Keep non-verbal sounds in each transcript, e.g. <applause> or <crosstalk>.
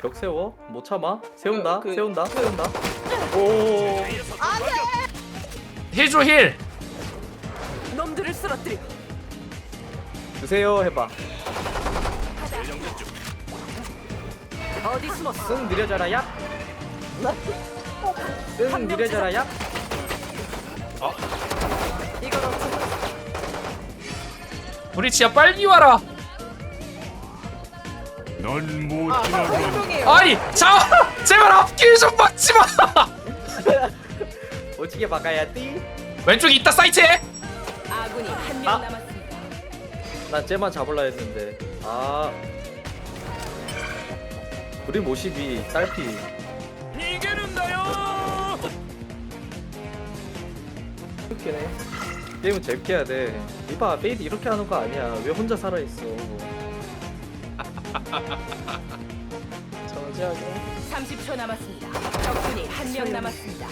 벽 세워? 못 참아? 세운다? 그- 세운다? 세운다? 오 힐 줘 힐. 놈들을 쓰러뜨려. 주세요 해봐 어디 숨었어? 쓱 느려져라 얍! 쓱 느려져라 얍! 이건 어쩌? 브리치야 빨리 와라. 넌못 아, 지나가. 행동이에요. 아니 자 <laughs> 제발 앞길 좀 막지 마. <laughs> 어떻게 막아야 띠? 왼쪽에 있다 사이트에. 아군이 한 명 아. 남았습니다. 난 쟤만 잡으려 했는데 아 우리 모십이 딸피 이게는다요. 이렇게네 게임은 재밌게 해야 돼 이봐 페이드 이렇게 하는 거 아니야 왜 혼자 살아있어 정지하게 30초 남았습니다. 적군이 한 명 남았습니다.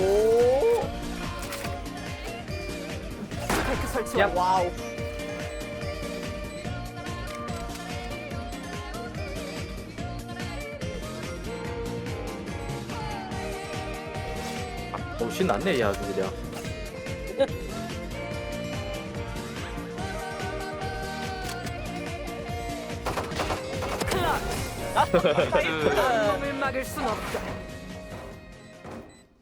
오 설치. 야. 와우. 오, 신났네, 야, 그냥. 클럽. 놈을 막을 순 없다.